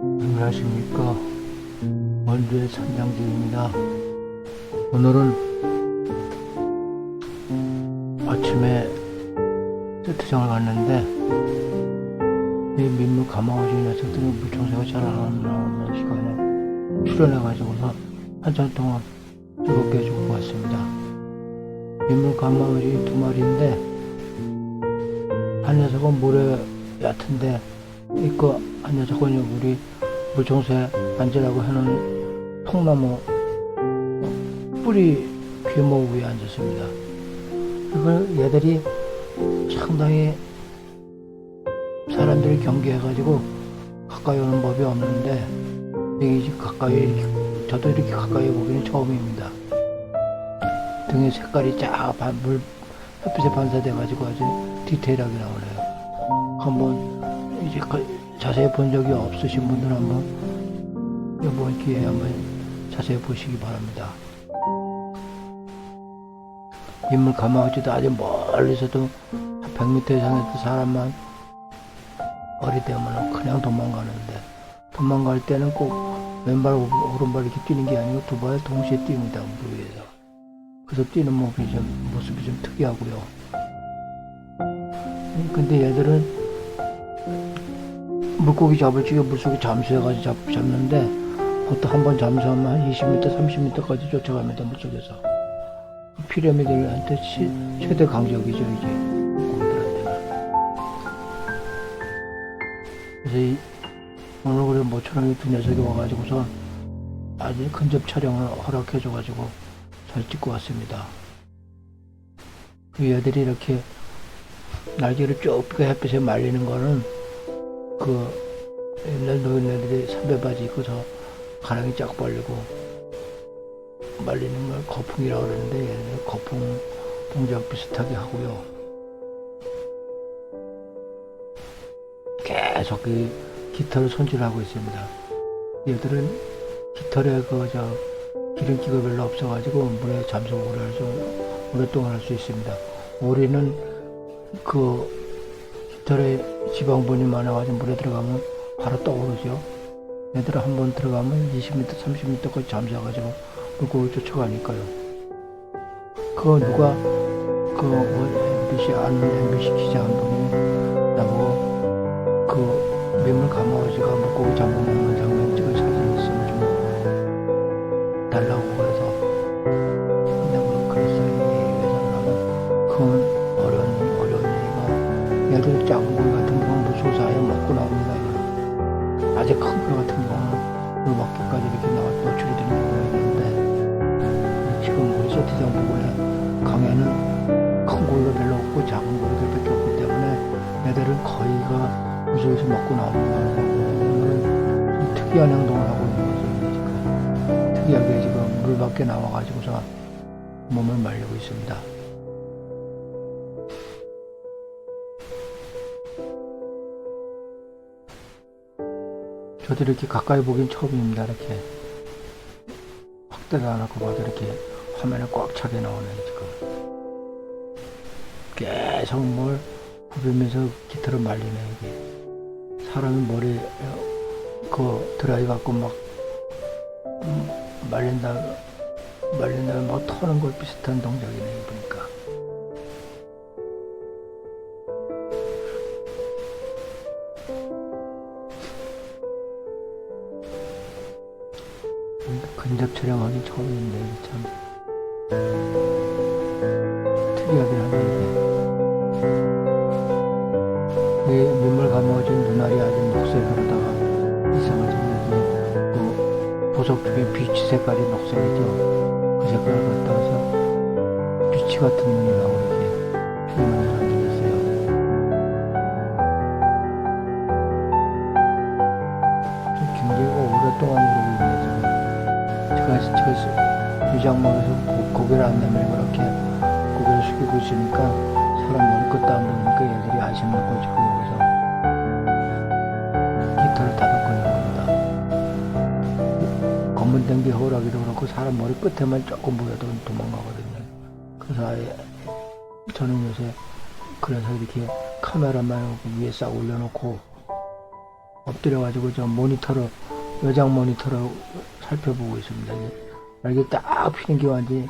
안녕하십니까. 원주의 선장님입니다. 오늘은 아침에 세트장을 갔는데 이 민물 가마오지 녀석들이 물청소가 잘 안 나오는 시간에 출연해가지고서 한참 동안 즐겁게 해주고 왔습니다. 민물 가마오지 두 마리인데 한 녀석은 모래 얕은데 있고 한 녀석은 우리 물청소에 앉으라고 해놓은 통나무 뿌리 귀목 위에 앉았습니다. 그걸 얘들이 상당히 사람들이 경계해가지고 가까이 오는 법이 없는데 이제 가까이 저도 이렇게 가까이 보기는 처음입니다. 등의 색깔이 쫙 물 햇빛에 반사돼가지고 아주 디테일하게 나오네요. 한번 이제 그 자세히 본 적이 없으신 분들은 한번 이번 기회에 한번 자세히 보시기 바랍니다. 인물 가마우지도 아주 멀리서도 한 100m 이상에서 사람만 어리되면 그냥 도망가는데 도망갈 때는 꼭 왼발 오른발 이렇게 뛰는 게 아니고 두 발 동시에 뜁니다 물 위에서 그래서 뛰는 모습이 좀, 모습이 좀 특이하고요 음, 근데 얘들은 물고기 잡을 적에 물속에 잠수해가지고 잡, 잡는데 보통 한번 잠수하면 한 20m, 30m까지 쫓아갑니다 물속에서. 피라미드한테 시- 최대 강적이죠 이제. 물고기들한테는 그래서 이, 오늘 그래 모처럼 두 녀석이 와가지고서 아주 근접 촬영을 허락해줘가지고 잘 찍고 왔습니다. 그 얘들이 이렇게 날개를 쭉 펴고 햇빛에 말리는 거는 그 옛날 노인네들이 삼배바지 입고서 가랑이 쫙 벌리고 말리는 걸 거풍이라고 그러는데 얘는 거풍 동작 비슷하게 하고요. 계속 그 깃털을 손질하고 있습니다. 얘들은 깃털에 그 저 기름기가 별로 없어가지고 물에 잠수 오래 할 수, 오랫동안 할 수 있습니다. 오리는 그 깃털에 지방분이 많아가지고 물에 들어가면 바로 떠오르죠. 얘들은 한 번 들어가면 20m, 30m까지 잠수해가지고 물고기 쫓아가니까요. 그거 누가 그 뭐, MBC 아는 MBC 기자 한 분이 나보고 그 민물 가마어지가 물고기 잡아먹는 장면 찍은 사진 있으면 좀 달라고 작은 고기 같은 경우는 사이에 먹고 나옵니다. 아주 큰거 같은 경우는 물 먹기까지 이렇게 나와 노출이 되는 경우가 있는데 지금 우리 세트장 보고에 강에는 큰 고기가 별로 없고 작은 고기들밖에 없기 때문에 얘들은 거의가 물속에서 먹고 나옵니다. 좀 특이한 행동을 하고 있는 거죠. 지금 특이하게 지금 물 밖에 나와가지고서 몸을 말리고 있습니다. 저도 이렇게 가까이 보긴 처음입니다. 이렇게 확대가 안 하고 봐도 이렇게 화면에 꽉 차게 나오네 지금. 계속 뭘 후비면서 기타를 말리네 이게. 사람이 머리 그 드라이 갖고 막 음, 말린다 말린다 막 터는 것 비슷한 동작이네 보니까. 근접 촬영하기 처음인데 참 특이하긴 하네 이게. 이 민물 감아진 눈알이 아주 녹색으로다가 이상하게 생겨서 그 보석 중에 비치 색깔이 녹색이죠. 그 색깔을 갖다가 해서 비치 같은 눈이라고 이렇게 표현을 해놨어요. 굉장히 오랫동안 제가 유장목에서 고, 고개를 안 내밀고 이렇게 고개를 숙이고 있으니까 사람 머리끝도 안 보이니까 얘들이 아시는 거지 거기서 깃털을 다듬고 있는 겁니다. 검은 댕기 허울하기도 그렇고 사람 머리 끝에만 조금 보여도 도망가거든요. 그래서 아예 저는 요새 그래서 이렇게 카메라만 위에 싹 올려놓고 엎드려가지고 저 모니터로 여장 모니터로 살펴보고 있습니다. 날개 딱 피는 게 완전히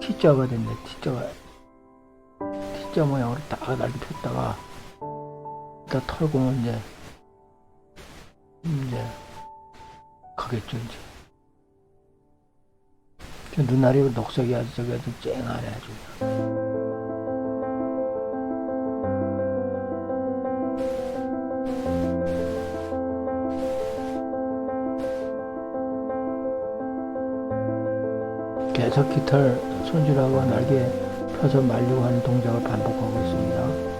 T자가 됐네. T자가 T자 모양으로 딱 날개 폈다가 딱 털고 이제 이제 가겠죠 이제. 저 눈알이 녹색이 아주 저기 아주 쨍하네 아주. 계속 깃털 손질하고 날개 펴서 말리고 하는 동작을 반복하고 있습니다.